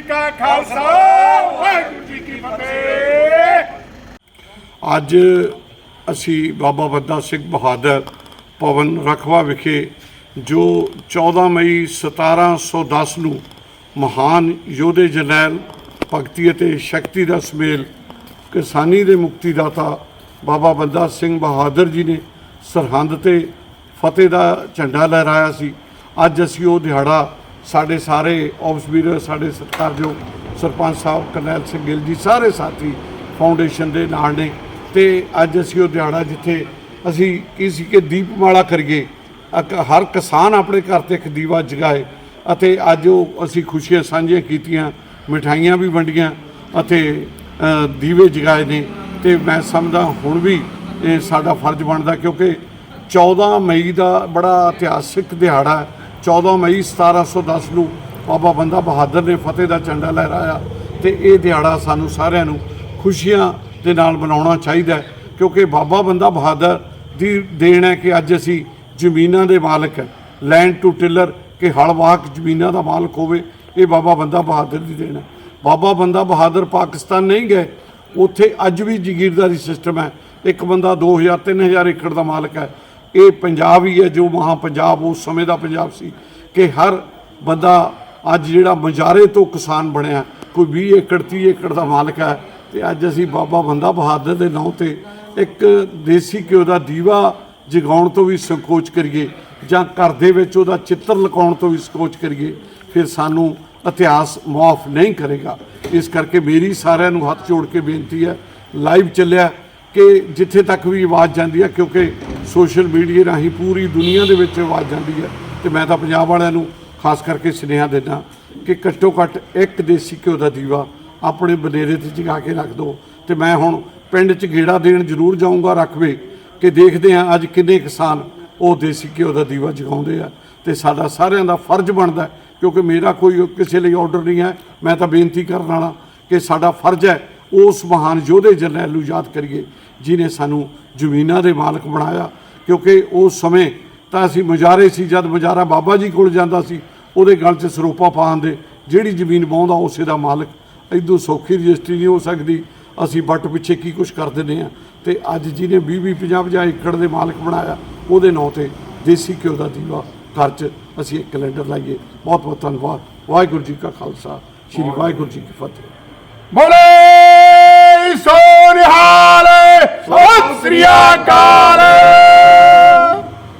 ਖਾਲਸਾ, ਵਾਹਿਗੁਰੂ ਜੀ ਕੀ ਫਤਿਹ। ਅੱਜ ਅਸੀਂ ਬਾਬਾ ਬੰਦਾ ਸਿੰਘ ਬਹਾਦਰ ਭਵਨ ਰਖਵਾ ਵਿਖੇ ਜੋ 14 ਮਈ 1710 ਨੂੰ ਮਹਾਨ ਯੋਧੇ ਜਰਨੈਲ ਭਗਤੀ ਅਤੇ ਸ਼ਕਤੀ ਦਾ ਸਮੇਲ ਕਿਸਾਨੀ ਦੇ ਮੁਕਤੀਦਾਤਾ ਬਾਬਾ ਬੰਦਾ ਸਿੰਘ ਬਹਾਦਰ ਜੀ ਨੇ ਸਰਹੰਦ ਤੇ ਫਤਿਹ ਦਾ ਝੰਡਾ ਲਹਿਰਾਇਆ ਸੀ। ਅੱਜ ਅਸੀਂ ਉਹ ਦਿਹਾੜਾ ਸਾਡੇ ਸਾਰੇ ਆਫਿਸ ਵੀਰ, ਸਾਡੇ ਸਤਿਕਾਰਯੋਗ ਸਰਪੰਚ ਸਾਹਿਬ, ਕਰਨੈਲ ਸਿੰਘ ਗਿੱਲ ਜੀ, ਸਾਰੇ ਸਾਥੀ ਫਾਊਂਡੇਸ਼ਨ ਦੇ ਨਾਲ ਨੇ। ਤੇ ਅੱਜ ਅਸੀਂ ਉਹ ਦਿਹਾੜਾ ਜਿੱਥੇ ਅਸੀਂ ਕੀ ਸੀ ਕਿ ਦੀਪਮਾਲਾ ਕਰੀਏ ਹਰ ਕਿਸਾਨ ਆਪਣੇ ਘਰ ਤੇ ਇੱਕ ਦੀਵਾ ਜਗਾਏ ਅਤੇ ਅੱਜ ਉਹ ਅਸੀਂ ਖੁਸ਼ੀਆਂ ਸਾਂਝੀਆਂ ਕੀਤੀਆਂ, ਮਿਠਾਈਆਂ ਵੀ ਵੰਡੀਆਂ ਅਤੇ ਦੀਵੇ ਜਗਾਏ ਨੇ। ਤੇ ਮੈਂ ਸਮਝਦਾ ਹੁਣ ਵੀ ਇਹ ਸਾਡਾ ਫਰਜ਼ ਬਣਦਾ ਕਿਉਂਕਿ 14 ਮਈ ਦਾ ਬੜਾ ਇਤਿਹਾਸਿਕ ਦਿਹਾੜਾ ਹੈ 14 ਮਈ 1710 ਨੂੰ ਬਾਬਾ ਬੰਦਾ ਬਹਾਦਰ ਨੇ ਫਤਿਹ ਦਾ ਝੰਡਾ ਲਹਿਰਾਇਆ ਤੇ ਇਹ ਦਿਹਾੜਾ ਸਾਨੂੰ ਸਾਰਿਆਂ ਨੂੰ ਖੁਸ਼ੀਆਂ ਦੇ ਨਾਲ ਮਨਾਉਣਾ ਚਾਹੀਦਾ ਹੈ, ਕਿਉਂਕਿ ਬਾਬਾ ਬੰਦਾ ਬਹਾਦਰ ਦੀ ਦੇਣ ਹੈ ਕਿ ਅੱਜ ਅਸੀਂ ਜ਼ਮੀਨਾਂ ਦੇ ਮਾਲਕ ਹੈ ਲੈਂਡ ਟੂ ਟਿਲਰ ਕਿ ਹਲਵਾਕ ਜ਼ਮੀਨਾਂ ਦਾ ਮਾਲਕ ਹੋਵੇ, ਇਹ ਬਾਬਾ ਬੰਦਾ ਬਹਾਦਰ ਦੀ ਦੇਣ ਹੈ। ਬਾਬਾ ਬੰਦਾ ਬਹਾਦਰ ਪਾਕਿਸਤਾਨ ਨਹੀਂ ਗਏ, ਉੱਥੇ ਅੱਜ ਵੀ ਜ਼ਗੀਰਦਾਰੀ ਸਿਸਟਮ ਹੈ, ਇੱਕ ਬੰਦਾ 2000 3000 ਏਕੜ ਦਾ ਮਾਲਕ ਹੈ ਇਹ ਪੰਜਾਬ ਹੀ ਹੈ, ਜੋ ਮਹਾ ਪੰਜਾਬ, ਉਸ ਸਮੇਂ ਦਾ ਪੰਜਾਬ ਸੀ ਕਿ ਹਰ ਬੰਦਾ ਅੱਜ ਜਿਹੜਾ ਮਜਾਰੇ ਤੋਂ ਕਿਸਾਨ ਬਣਿਆ, ਕੋਈ 20 ਏਕੜ 30 ਏਕੜ ਦਾ ਮਾਲਕ ਹੈ ਤੇ ਅੱਜ ਅਸੀਂ ਬਾਬਾ ਬੰਦਾ ਬਹਾਦਰ ਦੇ ਨਾਂ ਤੇ ਇੱਕ ਦੇਸੀ ਘਿਓ ਦਾ ਦੀਵਾ ਜਗਾਉਣ ਤੋਂ ਵੀ ਸੰਕੋਚ ਕਰੀਏ ਜਾਂ ਘਰ ਦੇ ਵਿੱਚ ਉਹਦਾ ਚਿੱਤਰ ਲਗਾਉਣ ਤੋਂ ਵੀ ਸੰਕੋਚ ਕਰੀਏ, ਫਿਰ ਸਾਨੂੰ ਇਤਿਹਾਸ ਮਾਫ ਨਹੀਂ ਕਰੇਗਾ। ਇਸ ਕਰਕੇ ਮੇਰੀ ਸਾਰਿਆਂ ਨੂੰ ਹੱਥ ਜੋੜ ਕੇ ਬੇਨਤੀ ਹੈ, ਲਾਈਵ ਚੱਲਿਆ ਕਿ ਜਿੱਥੇ ਤੱਕ ਵੀ ਆਵਾਜ਼ ਜਾਂਦੀ ਹੈ, ਕਿਉਂਕਿ ਸੋਸ਼ਲ ਮੀਡੀਆ ਰਾਹੀਂ ਪੂਰੀ ਦੁਨੀਆ ਦੇ ਵਿੱਚ ਆਵਾਜ਼ ਜਾਂਦੀ ਹੈ ਤੇ ਮੈਂ ਤਾਂ ਪੰਜਾਬ ਵਾਲਿਆਂ ਨੂੰ ਖਾਸ ਕਰਕੇ ਸੁਨੇਹਾ ਦਿੰਦਾ ਕਿ ਘੱਟੋ ਘੱਟ ਇੱਕ ਦੇਸੀ ਘਿਓ ਦਾ ਦੀਵਾ ਆਪਣੇ ਬਨੇਰੇ ਤੇ ਜਗਾ ਕੇ ਰੱਖ ਦਿਓ ਤੇ ਮੈਂ ਹੁਣ ਪਿੰਡ 'ਚ ਗੇੜਾ ਦੇਣ ਜ਼ਰੂਰ ਜਾਊਂਗਾ ਰਕਬੇ ਕਿ ਦੇਖਦੇ ਹਾਂ ਅੱਜ ਕਿੰਨੇ ਕਿਸਾਨ ਉਹ ਦੇਸੀ ਘਿਓ ਦਾ ਦੀਵਾ ਜਗਾਉਂਦੇ ਆ ਤੇ ਸਾਡਾ ਸਾਰਿਆਂ ਦਾ ਫਰਜ਼ ਬਣਦਾ ਕਿਉਂਕਿ ਮੇਰਾ ਕੋਈ ਕਿਸੇ ਲਈ ਆਰਡਰ ਨਹੀਂ ਹੈ। ਮੈਂ ਤਾਂ ਬੇਨਤੀ ਕਰਨ ਵਾਲਾ ਕਿ ਸਾਡਾ ਫਰਜ਼ ਹੈ ਉਸ ਮਹਾਨ ਯੋਧੇ ਜਰਨੈਲ ਨੂੰ ਯਾਦ ਕਰੀਏ ਜਿਨੇ ਸਾਨੂੰ ਜ਼ਮੀਨਾਂ ਦੇ ਮਾਲਕ ਬਣਾਇਆ, ਕਿਉਂਕਿ ਉਸ ਸਮੇਂ ਤਾਂ ਅਸੀਂ ਮੁਜਾਰੇ ਸੀ, ਜਦ ਮੁਜਾਰਾ ਬਾਬਾ ਜੀ ਕੋਲ ਜਾਂਦਾ ਸੀ, ਉਹਦੇ ਗਲ 'ਚ ਸਰੋਪਾ ਪਾਉਂਦੇ ਜਿਹੜੀ ਜ਼ਮੀਨ ਵਾਹੁੰਦਾ ਉਸੇ ਦਾ ਮਾਲਕ। ਇਦੋਂ ਸੌਖੀ ਰਜਿਸਟਰੀ ਨਹੀਂ ਹੋ ਸਕਦੀ, ਅਸੀਂ ਵੱਟ ਪਿੱਛੇ ਕੀ ਕੁਝ ਕਰ ਦਿੰਦੇ ਆ ਤੇ ਅੱਜ ਜਿਹਨੇ 20 20 50 50 ਏਕੜ ਦੇ ਮਾਲਕ ਬਣਾਇਆ, ਉਹਦੇ ਨਾਂ ਤੇ ਦੇਸੀ ਘਿਓ ਦਾ ਦੀਵਾ ਘਰ 'ਚ ਅਸੀਂ ਇੱਕ ਕੈਲੰਡਰ ਲਾਈਏ। ਬਹੁਤ ਬਹੁਤ ਧੰਨਵਾਦ। ਵਾਹਿਗੁਰੂ ਜੀ ਕਾ ਖਾਲਸਾ, ਸ੍ਰੀ ਵਾਹਿਗੁਰੂ ਜੀ ਕੀ ਫਤਿਹ। ਬੋਲੇ! ਸੋ ਨਿਹਾਲ ਸਤਿ ਸ੍ਰੀ ਅਕਾਲ